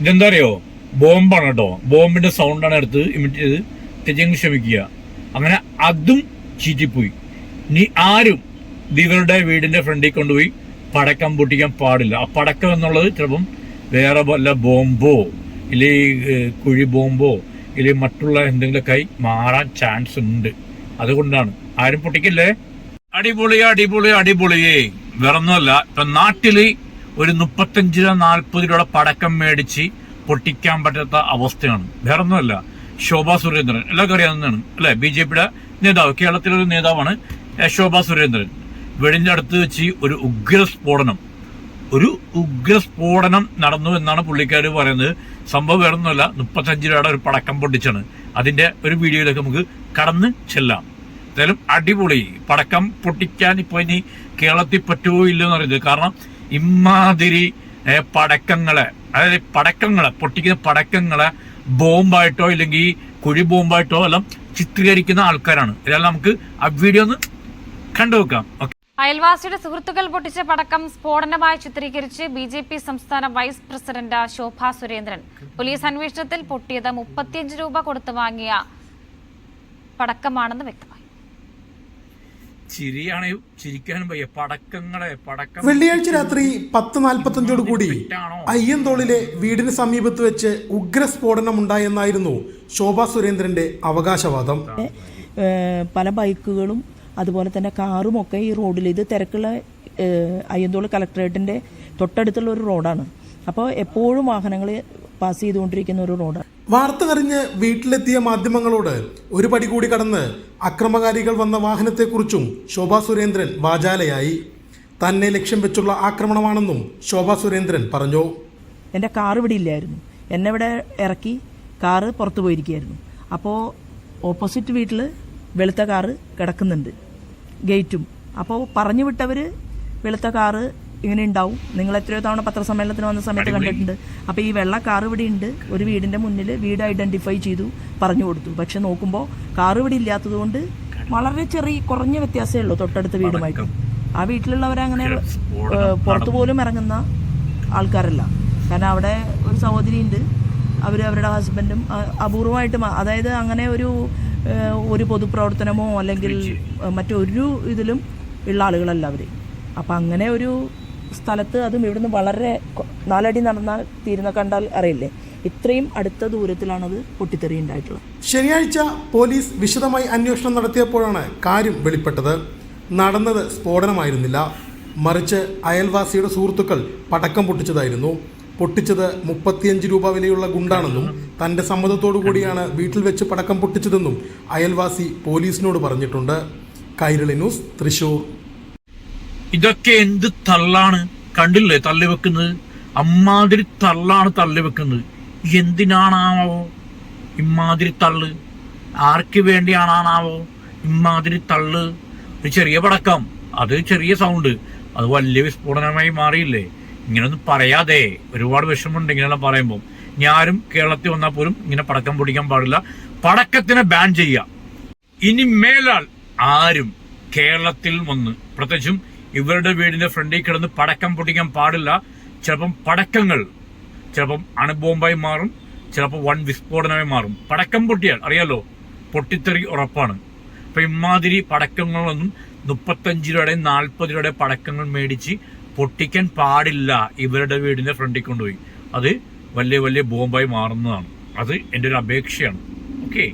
ഇതെന്താ അറിയോ ബോംബാണ് കേട്ടോ ബോംബിന്റെ സൗണ്ടാണ് എടുത്ത് ഇമിറ്റ് ചെയ്ത് തെറ്റിയങ്ങ് ക്ഷമിക്കുക അങ്ങനെ അതും ചീറ്റിപ്പോയി. ഇനി ആരും ഇവരുടെ വീടിന്റെ ഫ്രണ്ടിൽ കൊണ്ടുപോയി പടക്കം പൊട്ടിക്കാൻ പാടില്ല. ആ പടക്കം എന്നുള്ളത് ചിലപ്പം വേറെ വല്ല ബോംബോ ഇല്ലേ കുഴി ബോംബോ ഇല്ലേ മറ്റുള്ള എന്തെങ്കിലുമൊക്കെ ആയി മാറാൻ ചാൻസ് ഉണ്ട്. അതുകൊണ്ടാണ്. ആരും പൊട്ടിക്കില്ലേ? അടിപൊളി അടിപൊളി അടിപൊളിയേ വേറൊന്നുമല്ല ഇപ്പൊ നാട്ടിൽ ഒരു മുപ്പത്തഞ്ച് രൂപ നാൽപ്പത് രൂപയുടെ പടക്കം മേടിച്ച് പൊട്ടിക്കാൻ പറ്റാത്ത അവസ്ഥയാണ്. വേറൊന്നുമല്ല ശോഭാ സുരേന്ദ്രൻ. എല്ലാവർക്കും അറിയാവുന്നതാണ് അല്ലെ? ബി ജെ പിയുടെ നേതാവ് കേരളത്തിലെ ഒരു നേതാവാണ് ശോഭാ സുരേന്ദ്രൻ. വെടിന്റെ അടുത്ത് വെച്ച് ഒരു ഉഗ്ര സ്ഫോടനം. ഒരു ഉഗ്ര സ്ഫോടനം നടന്നു എന്നാണ് പുള്ളിക്കാർ പറയുന്നത്. സംഭവം വേറൊന്നുമല്ല മുപ്പത്തഞ്ച് രൂപയുടെ ഒരു പടക്കം പൊട്ടിച്ചാണ്. അതിന്റെ ഒരു വീഡിയോയിലേക്ക് നമുക്ക് കടന്ന് ചെല്ലാം. എന്തായാലും അടിപൊളി. പടക്കം പൊട്ടിക്കാൻ ഇപ്പൊ ഇനി കേരളത്തിൽ പറ്റുമോ ഇല്ലെന്ന് പറയുന്നത് കാരണം ഇമാതിരി പടക്കങ്ങളെ അതായത് പടക്കങ്ങളെ പൊട്ടിക്കുന്ന പടക്കങ്ങളെ ബോംബായിട്ടോ ഇല്ലെങ്കിൽ കുഴി ബോംബായിട്ടോ എല്ലാം ചിത്രീകരിക്കുന്ന ആൾക്കാരാണ്. ഇതെല്ലാം നമുക്ക് ആ വീഡിയോ ഒന്ന് കണ്ടുവെക്കാം ഓക്കെ. അയൽവാസിയുടെ സുഹൃത്തുക്കൾ പൊട്ടിച്ച പടക്കം സ്ഫോടനമായി ചിത്രീകരിച്ച് ബി ജെ പി സംസ്ഥാന vice president Shobha Surendran police അന്വേഷണത്തിൽ പൊട്ടിയത് മുപ്പത്തിയഞ്ച് രൂപ കൊടുത്തു വാങ്ങിയ പടക്കമാണെന്ന് വ്യക്തമായി ചിരിയാണ് ചിരിക്കാനും വയ്യ. പടക്കങ്ങളെ പടക്കം വെള്ളിയാഴ്ച രാത്രി പത്ത് നാൽപ്പത്തഞ്ചോട് കൂടി? അയ്യന്തോളിലെ വീടിന് സമീപത്ത് വെച്ച് ഉഗ്ര ഉഗ്രസ്ഫോടനം ഉണ്ടായെന്നായിരുന്നു ശോഭാ സുരേന്ദ്രന്റെ അവകാശവാദം. പല ബൈക്കുകളും അതുപോലെ തന്നെ കാറും ഒക്കെ ഈ റോഡിൽ ഇത് തിരക്കുള്ള അയ്യന്തോൾ അയ്യന്തോൾ കളക്ടറേറ്റിന്റെ തൊട്ടടുത്തുള്ള ഒരു റോഡാണ്. അപ്പോൾ എപ്പോഴും വാഹനങ്ങൾ പാസ് ചെയ്തുകൊണ്ടിരിക്കുന്ന ഒരു റോഡാണ് വാർത്ത അറിഞ്ഞ് വീട്ടിലെത്തിയ മാധ്യമങ്ങളോട് ഒരു പടി കൂടി കടന്ന് അക്രമകാരികൾ വന്ന വാഹനത്തെക്കുറിച്ചും ശോഭാ സുരേന്ദ്രൻ വാചാലയായി. തന്നെ ലക്ഷ്യം വെച്ചുള്ള ആക്രമണമാണെന്നും ശോഭാ സുരേന്ദ്രൻ പറഞ്ഞു. എന്റെ കാർ ഇവിടെ ഇല്ലായിരുന്നു. എന്നെ ഇവിടെ ഇറക്കി കാറ് പുറത്തു പോയിരിക്കുകയായിരുന്നു. അപ്പോൾ ഓപ്പോസിറ്റ് വീട്ടിൽ വെളുത്ത കാറ് കിടക്കുന്നുണ്ട്. ഗേറ്റും. അപ്പോൾ പറഞ്ഞു വിട്ടവർ വെളുത്ത കാറ് ഇങ്ങനെ ഉണ്ടാവും. നിങ്ങൾ എത്രയോ തവണ പത്രസമ്മേളനത്തിന് വന്ന സമയത്ത് കണ്ടിട്ടുണ്ട്. അപ്പോൾ ഈ വെള്ള കാർ ഇവിടെ ഉണ്ട്. ഒരു വീടിന്റെ മുന്നിൽ വീട് ഐഡന്റിഫൈ ചെയ്തു പറഞ്ഞു കൊടുത്തു. പക്ഷെ നോക്കുമ്പോൾ കാർ ഇവിടെ ഇല്ലാത്തതുകൊണ്ട് വളരെ ചെറിയ കുറഞ്ഞ വ്യത്യാസമേ ഉള്ളൂ തൊട്ടടുത്ത വീടുമായിട്ട്. ആ വീട്ടിലുള്ളവരങ്ങനെ അങ്ങനെ പുറത്തു പോലും ഇറങ്ങുന്ന ആൾക്കാരല്ല. കാരണം അവിടെ ഒരു സഹോദരി ഉണ്ട്. അവർ അവരുടെ ഹസ്ബൻഡും അപൂർവമായിട്ട് അതായത് അങ്ങനെ ഒരു ഒരു പൊതുപ്രവർത്തനമോ അല്ലെങ്കിൽ മറ്റൊരു ഇതിലും ഉള്ള ആളുകളല്ല അവർ അപ്പം അങ്ങനെ ഒരു സ്ഥലത്ത് അതും ഇവിടുന്ന് വളരെ നാലടി നടന്നാൽ തീരുന്ന കണ്ടാൽ അറിയില്ലേ? ഇത്രയും അടുത്ത ദൂരത്തിലാണത് പൊട്ടിത്തെറി ഉണ്ടായിട്ടുള്ളത്. ശനിയാഴ്ച പോലീസ് വിശദമായി അന്വേഷണം നടത്തിയപ്പോഴാണ് കാര്യം വെളിപ്പെട്ടത്. നടന്നത് സ്ഫോടനമായിരുന്നില്ല. മറിച്ച് അയൽവാസിയുടെ സുഹൃത്തുക്കൾ പടക്കം പൊട്ടിച്ചതായിരുന്നു. പൊട്ടിച്ചത് മുപ്പത്തിയഞ്ച് രൂപ വിലയുള്ള ഗുണ്ടാണെന്നും തന്റെ സമ്മതത്തോടു കൂടിയാണ് വീട്ടിൽ വെച്ച് പടക്കം പൊട്ടിച്ചതെന്നും അയൽവാസി പോലീസിനോട് പറഞ്ഞിട്ടുണ്ട്. കൈരളി ന്യൂസ് തൃശൂർ. ഇതൊക്കെ എന്ത് തള്ളാണ്? കണ്ടില്ലേ തള്ളി വെക്കുന്നത്? അമ്മാതിരി തള്ളാണ് തള്ളി വെക്കുന്നത്. എന്തിനാണാവോ ഇമ്മാതിരി തള്ള്? ആർക്ക് വേണ്ടിയാണാണാവോ ഇമ്മാതിരി തള്ള്? ഒരു ചെറിയ പടക്കം. അത് ചെറിയ സൗണ്ട്. അത് വലിയ വിസ്ഫോടനമായി മാറിയില്ലേ? ഇങ്ങനൊന്നും പറയാതെ. ഒരുപാട് വിഷമമുണ്ട് ഇങ്ങനെയെല്ലാം പറയുമ്പോൾ. ഞാനും കേരളത്തിൽ വന്നാൽ പോലും ഇങ്ങനെ പടക്കം പൊടിക്കാൻ പാടില്ല. പടക്കത്തിനെ ബാൻ ചെയ്യുക. ഇനി മേലാൽ ആരും കേരളത്തിൽ വന്ന് പ്രത്യേകിച്ചും ഇവരുടെ വീടിന്റെ ഫ്രണ്ടിൽ കിടന്ന് പടക്കം പൊട്ടിക്കാൻ പാടില്ല. ചിലപ്പം പടക്കങ്ങൾ ചിലപ്പം അണുബോംബായി മാറും ചിലപ്പോൾ വൺ വിസ്ഫോടനമായി മാറും. പടക്കം പൊട്ടിയാൽ അറിയാലോ? പൊട്ടിത്തെറി ഉറപ്പാണ്. അപ്പൊ ഇമാതിരി പടക്കങ്ങളൊന്നും മുപ്പത്തഞ്ച് രൂപയുടെ നാൽപ്പത് രൂപയുടെ പടക്കങ്ങൾ മേടിച്ച് പൊട്ടിക്കാൻ പാടില്ല ഇവരുടെ വീടിന്റെ ഫ്രണ്ടിൽ കൊണ്ടുപോയി. അത് വലിയ വലിയ ബോംബായി മാറുന്നതാണ്. അത് എന്റെ ഒരു അപേക്ഷയാണ്. ഓക്കെ?